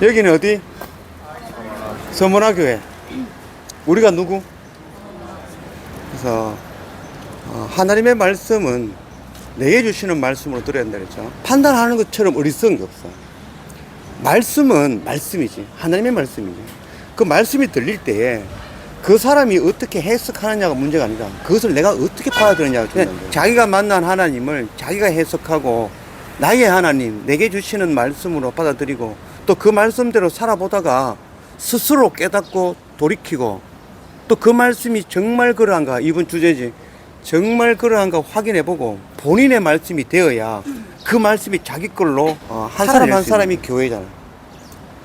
여기는 어디? 서문화 교회. 우리가 누구? 그래서 어, 하나님의 말씀은 내게 주시는 말씀으로 들어야 된다 그랬죠. 판단하는 것처럼 어리석은 게 없어. 말씀은 말씀이지. 하나님의 말씀이지. 그 말씀이 들릴 때에 그 사람이 어떻게 해석하느냐가 문제가 아니라 그것을 내가 어떻게 받아들이냐가 중요한데 자기가 만난 하나님을 자기가 해석하고 나의 하나님 내게 주시는 말씀으로 받아들이고 또 그 말씀대로 살아보다가 스스로 깨닫고 돌이키고 또 그 말씀이 정말 그러한가 이번 주제지 정말 그러한가 확인해보고 본인의 말씀이 되어야 그 말씀이 자기 걸로 어, 한 사람 한 사람이 교회잖아.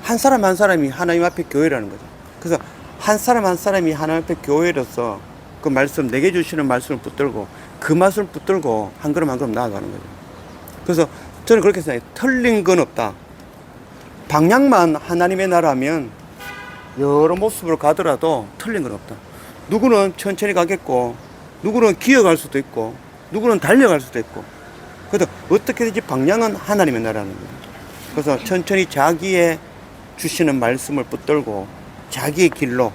한 사람 한 사람이 하나님 앞에 교회라는 거죠. 그래서 한 사람 한 사람이 하나님 앞에 교회로서 그 말씀 내게 주시는 말씀을 붙들고 그 말씀을 붙들고 한 걸음 한 걸음 나아가는 거죠. 그래서 저는 그렇게 생각해요. 틀린 건 없다 방향만 하나님의 나라면 여러 모습으로 가더라도 틀린 건 없다. 누구는 천천히 가겠고, 누구는 기어갈 수도 있고, 누구는 달려갈 수도 있고. 그래도 어떻게든지 방향은 하나님의 나라는 거예요. 그래서 천천히 자기의 주시는 말씀을 붙들고 자기의 길로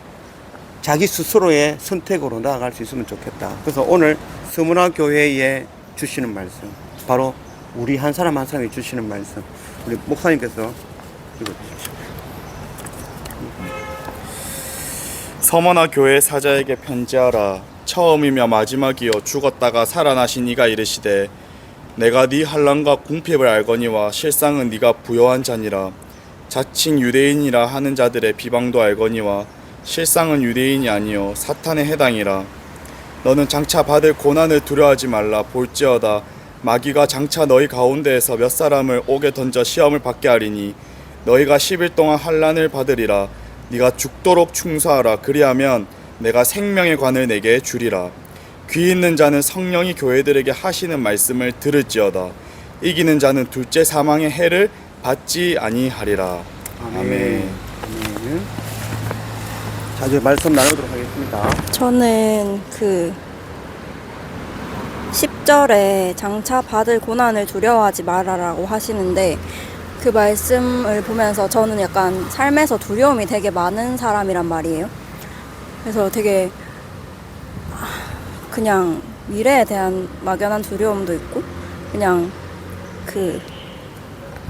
자기 스스로의 선택으로 나아갈 수 있으면 좋겠다. 그래서 오늘 서문화 교회에 주시는 말씀, 바로 우리 한 사람 한 사람이 주시는 말씀, 우리 목사님께서. 서머나 교회 사자에게 편지하라. 처음이며 마지막이요. 죽었다가 살아나신 이가 이르시되 내가 네 환란과 궁핍을 알거니와 실상은 네가 부여한 자니라. 자칭 유대인이라 하는 자들의 비방도 알거니와 실상은 유대인이 아니요. 사탄에 해당이라. 너는 장차 받을 고난을 두려워하지 말라. 볼지어다. 마귀가 장차 너희 가운데에서 몇 사람을 옥에 던져 시험을 받게 하리니 너희가 10일 동안 환란을 받으리라 네가 죽도록 충수하라 그리하면 내가 생명의 관을 내게 주리라 귀 있는 자는 성령이 교회들에게 하시는 말씀을 들을지어다 이기는 자는 둘째 사망의 해를 받지 아니하리라 아멘. 아멘. 자, 이제 말씀 나누도록 하겠습니다. 저는 그 10절에 장차 받을 고난을 두려워하지 말아라고 하시는데 그 말씀을 보면서 저는 약간 삶에서 두려움이 되게 많은 사람이란 말이에요. 그래서 되게 아, 그냥 미래에 대한 막연한 두려움도 있고 그냥 그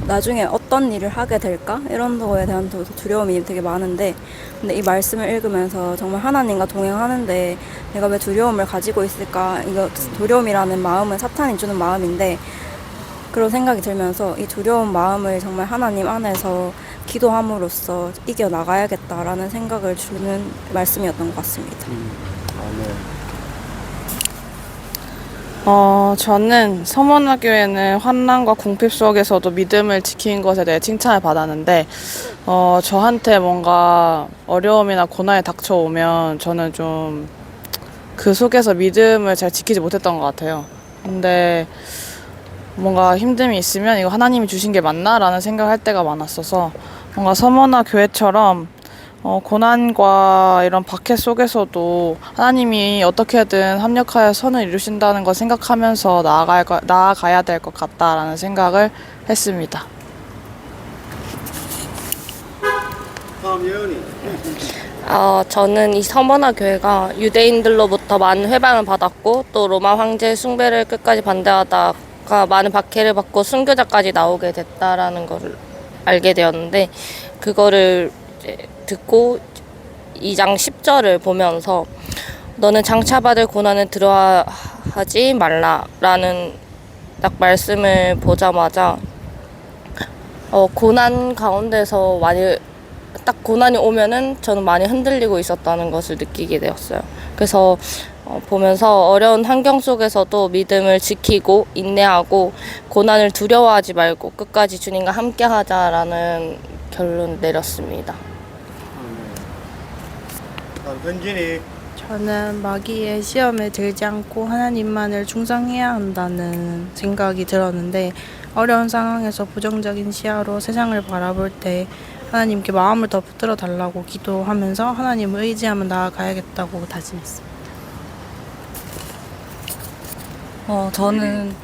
나중에 어떤 일을 하게 될까 이런 거에 대한 도- 두려움이 되게 많은데 근데 이 말씀을 읽으면서 정말 하나님과 동행하는데 내가 왜 두려움을 가지고 있을까 이거 두려움이라는 마음은 사탄이 주는 마음인데 그런 생각이 들면서 이 두려운 마음을 정말 하나님 안에서 기도함으로써 이겨 나가야겠다라는 생각을 주는 말씀이었던 것 같습니다. 아멘. 어, 저는 서문화교회는 환난과 궁핍 속에서도 믿음을 지킨 것에 대해 칭찬을 받았는데, 어, 저한테 뭔가 어려움이나 고난이 닥쳐오면 저는 좀 그 속에서 믿음을 잘 지키지 못했던 것 같아요. 근데 뭔가 힘듦이 있으면 이거 하나님이 주신 게 맞나라는 생각을 할 때가 많았어서 뭔가 서머나 교회처럼 어, 고난과 이런 박해 속에서도 하나님이 어떻게든 합력하여 선을 이루신다는 걸 생각하면서 나아갈 거, 나아가야 될 것 같다라는 생각을 했습니다. 다음. 어, 저는 이 서머나 교회가 유대인들로부터 많은 회방을 받았고 또 로마 황제의 숭배를 끝까지 반대하다 가 많은 박해를 받고 순교자까지 나오게 됐다라는 걸 알게 되었는데 그거를 듣고 2장 10절을 보면서 너는 장차 받을 고난을 들어하지 말라라는 딱 말씀을 보자마자 어, 고난 가운데서 많이 딱 고난이 오면은 저는 많이 흔들리고 있었다는 것을 느끼게 되었어요. 그래서 어, 보면서 어려운 환경 속에서도 믿음을 지키고 인내하고 고난을 두려워하지 말고 끝까지 주님과 함께 하자라는 결론 내렸습니다. 현진이. 저는 마귀의 시험에 들지 않고 하나님만을 충성해야 한다는 생각이 들었는데 어려운 상황에서 부정적인 시야로 세상을 바라볼 때 하나님께 마음을 더 붙들어 달라고 기도하면서 하나님을 의지하며 나아가야겠다고 다짐했습니다. 어, 저는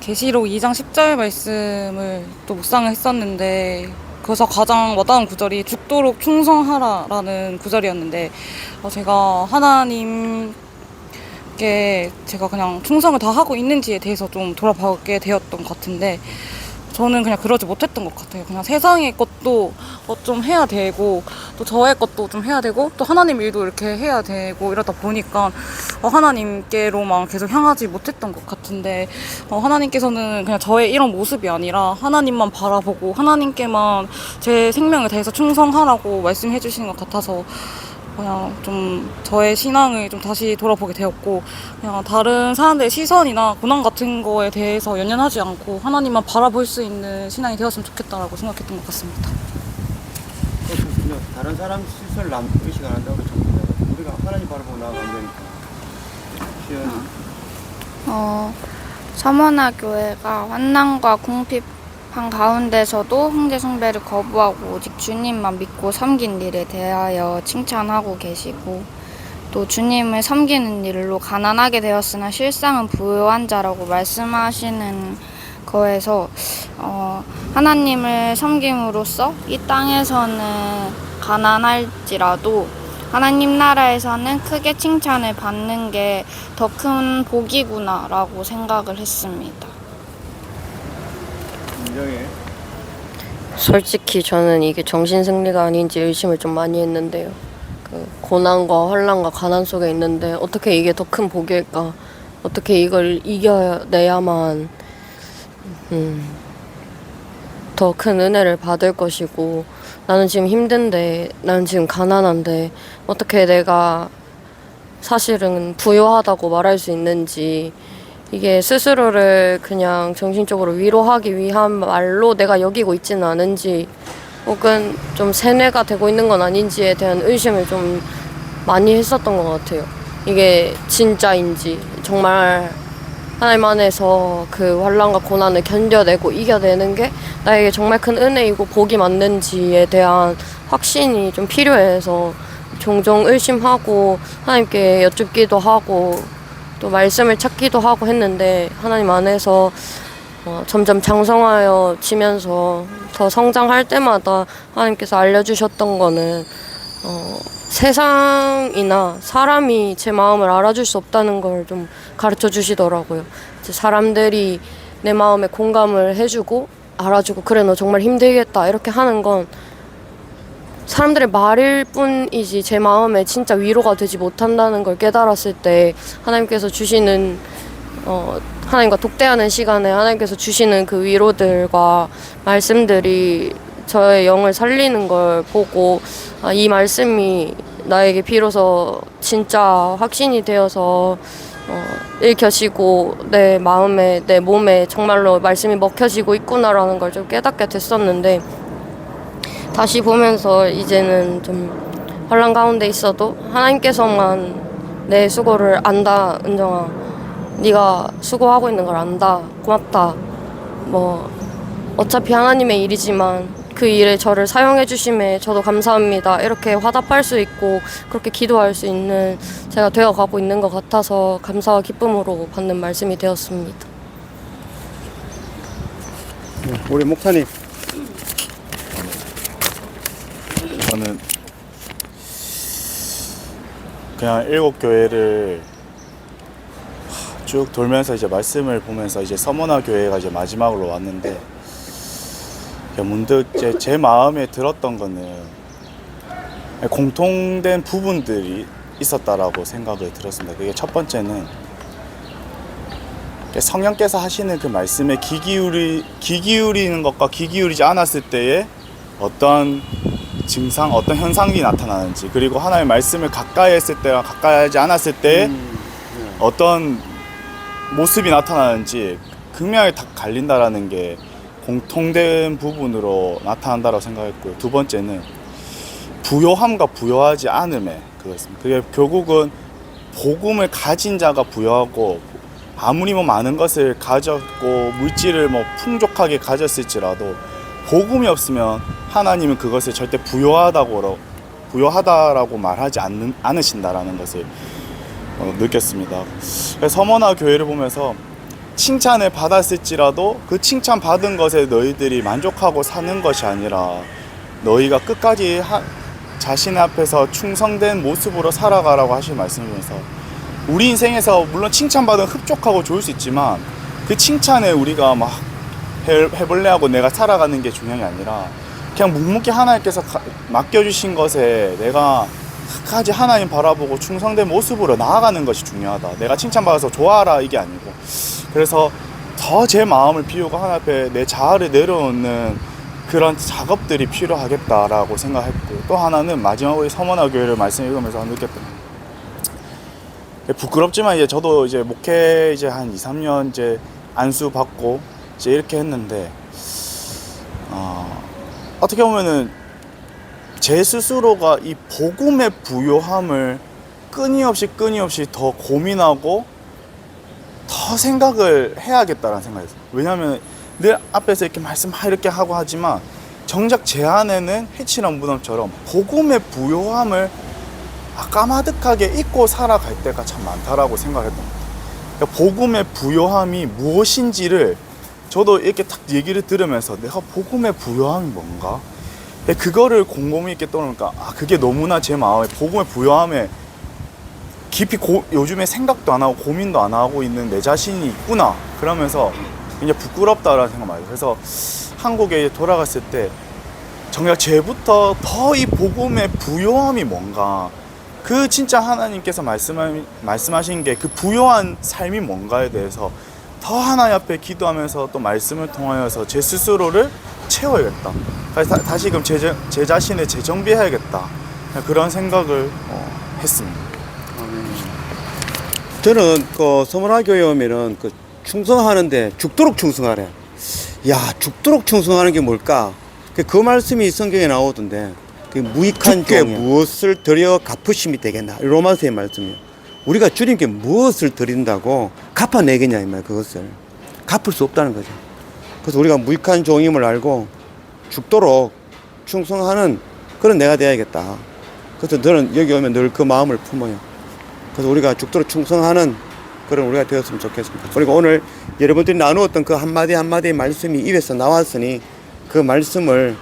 계시록 2장 10절 말씀을 또 묵상을 했었는데 그래서 가장 와닿은 구절이 죽도록 충성하라라는 구절이었는데 어, 제가 하나님께 제가 그냥 충성을 다 하고 있는지에 대해서 좀 돌아보게 되었던 것 같은데 저는 그냥 그러지 못했던 것 같아요. 그냥 세상의 것도 어, 좀 해야 되고 또 저의 것도 좀 해야 되고 또 하나님 일도 이렇게 해야 되고 이러다 보니까 어, 하나님께로만 계속 향하지 못했던 것 같은데 어, 하나님께서는 그냥 저의 이런 모습이 아니라 하나님만 바라보고 하나님께만 제 생명에 대해서 충성하라고 말씀해 주시는 것 같아서 그냥 좀 저의 신앙을 좀 다시 돌아보게 되었고 그냥 다른 사람들의 시선이나 고난 같은 거에 대해서 연연하지 않고 하나님만 바라볼 수 있는 신앙이 되었으면 좋겠다라고 생각했던 것 같습니다. 다른 사람 시설 남 의식 안 한다고 그러잖아요. 우리가 하나님 바라보고 나아가면 되니까. 시연이. 어, 서머나 교회가 환난과 궁핍한 가운데서도 형제 숭배를 거부하고 오직 주님만 믿고 섬긴 일에 대하여 칭찬하고 계시고 또 주님을 섬기는 일로 가난하게 되었으나 실상은 부유한 자라고 말씀하시는 거에서 어, 하나님을 섬김으로써 이 땅에서는 가난할지라도 하나님 나라에서는 크게 칭찬을 받는 게 더 큰 복이구나라고 생각을 했습니다. 인정해. 솔직히 저는 이게 정신 승리가 아닌지 의심을 좀 많이 했는데요. 그 고난과 환란과 가난 속에 있는데 어떻게 이게 더 큰 복일까? 어떻게 이걸 이겨내야만 음, 더 큰 은혜를 받을 것이고 나는 지금 힘든데 나는 지금 가난한데 어떻게 내가 사실은 부유하다고 말할 수 있는지 이게 스스로를 그냥 정신적으로 위로하기 위한 말로 내가 여기고 있지는 않은지 혹은 좀 세뇌가 되고 있는 건 아닌지에 대한 의심을 좀 많이 했었던 것 같아요. 이게 진짜인지 정말 하나님 안에서 그 환란과 고난을 견뎌내고 이겨내는 게 나에게 정말 큰 은혜이고 복이 맞는지에 대한 확신이 좀 필요해서 종종 의심하고 하나님께 여쭙기도 하고 또 말씀을 찾기도 하고 했는데 하나님 안에서 어, 점점 장성하여 지면서 더 성장할 때마다 하나님께서 알려주셨던 거는 어, 세상이나 사람이 제 마음을 알아줄 수 없다는 걸 좀 가르쳐 주시더라고요. 사람들이 내 마음에 공감을 해주고 알아주고 그래 너 정말 힘들겠다 이렇게 하는 건 사람들의 말일 뿐이지 제 마음에 진짜 위로가 되지 못한다는 걸 깨달았을 때 하나님께서 주시는 어, 하나님과 독대하는 시간에 하나님께서 주시는 그 위로들과 말씀들이 저의 영을 살리는 걸 보고 아, 이 말씀이 나에게 비로소 진짜 확신이 되어서 어, 읽혀지고 내 마음에 내 몸에 정말로 말씀이 먹혀지고 있구나라는 걸 좀 깨닫게 됐었는데 다시 보면서 이제는 좀 혼란 가운데 있어도 하나님께서만 내 수고를 안다 은정아. 네가 수고하고 있는 걸 안다. 고맙다. 뭐 어차피 하나님의 일이지만 그 일에 저를 사용해 주심에 저도 감사합니다 이렇게 화답할 수 있고 그렇게 기도할 수 있는 제가 되어 가고 있는 것 같아서 감사와 기쁨으로 받는 말씀이 되었습니다. 우리 목사님. 저는 그냥 일곱 교회를 쭉 돌면서 이제 말씀을 보면서 이제 서머나 교회가 이제 마지막으로 왔는데 문득 제, 제 마음에 들었던 거는 공통된 부분들이 있었다라고 생각을 들었습니다. 그게 첫 번째는 성령께서 하시는 그 말씀에 귀 기울이 귀 기울이는 것과 귀 기울이지 않았을 때에 어떤 증상, 어떤 현상이 나타나는지 그리고 하나님의 말씀을 가까이 했을 때와 가까이 하지 않았을 때 음, 어떤 모습이 나타나는지 극명하게 다 갈린다라는 게 공통된 부분으로 나타난다고 생각했고요. 두 번째는 부요함과 부요하지 않음에 그거였습니다. 그게 결국은 복음을 가진 자가 부요하고 아무리 뭐 많은 것을 가졌고 물질을 뭐 풍족하게 가졌을지라도 복음이 없으면 하나님은 그것을 절대 부요하다고 부요하다라고 말하지 않는, 않으신다라는 것을 어, 느꼈습니다. 서머나 교회를 보면서 칭찬을 받았을지라도 그 칭찬 받은 것에 너희들이 만족하고 사는 것이 아니라 너희가 끝까지 하, 자신 앞에서 충성된 모습으로 살아가라고 하신 말씀이면서 우리 인생에서 물론 칭찬받은 흡족하고 좋을 수 있지만 그 칭찬에 우리가 막 해- 해볼래하고 내가 살아가는 게 중요한 게 아니라 그냥 묵묵히 하나님께서 가- 맡겨주신 것에 내가 끝까지 하나님 바라보고 충성된 모습으로 나아가는 것이 중요하다. 내가 칭찬받아서 좋아하라 이게 아니고 그래서 더 제 마음을 비우고 하나님 앞에 내 자아를 내려놓는 그런 작업들이 필요하겠다라고 생각했고 또 하나는 마지막으로 이 서머나 교회를 말씀 읽으면서 느꼈던 게 부끄럽지만 이제 저도 이제 목회 이제 한 2, 3년 이제 안수 받고 이제 이렇게 했는데 어, 어떻게 보면은 제 스스로가 이 복음의 부요함을 끊임없이 끊임없이 더 고민하고 더 생각을 해야겠다라는 생각이 들어요. 왜냐하면 늘 앞에서 이렇게 말씀 이렇게 하고 하지만 정작 제 안에는 해치는 무덤처럼 복음의 부요함을 까마득하게 잊고 살아갈 때가 참 많다라고 생각했던 것 같아요. 그러니까 복음의 부요함이 무엇인지를 저도 이렇게 딱 얘기를 들으면서 내가 복음의 부요함이 뭔가? 근데 그거를 곰곰이 이렇게 떠놓으니까 아 그게 너무나 제 마음에 복음의 부요함에 깊이 고, 요즘에 생각도 안 하고 고민도 안 하고 있는 내 자신이 있구나 그러면서 이제 부끄럽다라는 생각 많이. 그래서 한국에 돌아갔을 때 정작 제부터 더 이 복음의 부요함이 뭔가 그 진짜 하나님께서 말씀하, 말씀하신 게 그 부요한 삶이 뭔가에 대해서 더 하나님 앞에 기도하면서 또 말씀을 통하여서 제 스스로를 채워야겠다. 다시, 다- 다시금 제, 자- 제 자신을 재정비해야겠다. 그런 생각을 어, 했습니다. 저는 그 서문화 교회 오면은 그 충성하는데 죽도록 충성하래. 야, 죽도록 충성하는 게 뭘까? 그, 그 말씀이 성경에 나오던데. 그 무익한 주께 무엇을 드려 갚으심이 되겠나? 로마서의 말씀이요. 우리가 주님께 무엇을 드린다고 갚아내겠냐 이 말 그것을 갚을 수 없다는 거죠. 그래서 우리가 무익한 종임을 알고 죽도록 충성하는 그런 내가 돼야겠다. 그래서 저는 여기 오면 늘 그 마음을 품어요. 그래서 우리가 죽도록 충성하는 그런 우리가 되었으면 좋겠습니다. 그리고 오늘 여러분들이 나누었던 그 한마디 한마디의 말씀이 입에서 나왔으니 그 말씀을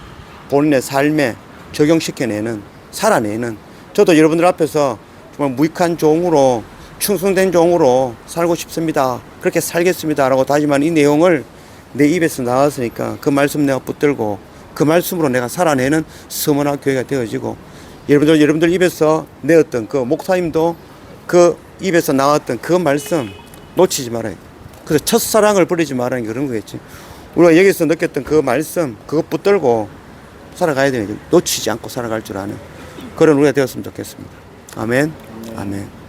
본인의 삶에 적용시켜내는, 살아내는 저도 여러분들 앞에서 정말 무익한 종으로 충성된 종으로 살고 싶습니다. 그렇게 살겠습니다. 라고 다짐한 이 내용을 내 입에서 나왔으니까 그 말씀 내가 붙들고 그 말씀으로 내가 살아내는 서문화 교회가 되어지고 여러분들 여러분들 입에서 내었던 그 목사님도 그 입에서 나왔던 그 말씀 놓치지 말아요. 그래서 첫사랑을 버리지 말라는 게 그런 거겠지. 우리가 여기서 느꼈던 그 말씀 그거 붙들고 살아가야 되는 놓치지 않고 살아갈 줄 아는 그런 우리가 되었으면 좋겠습니다. 아멘. 아멘.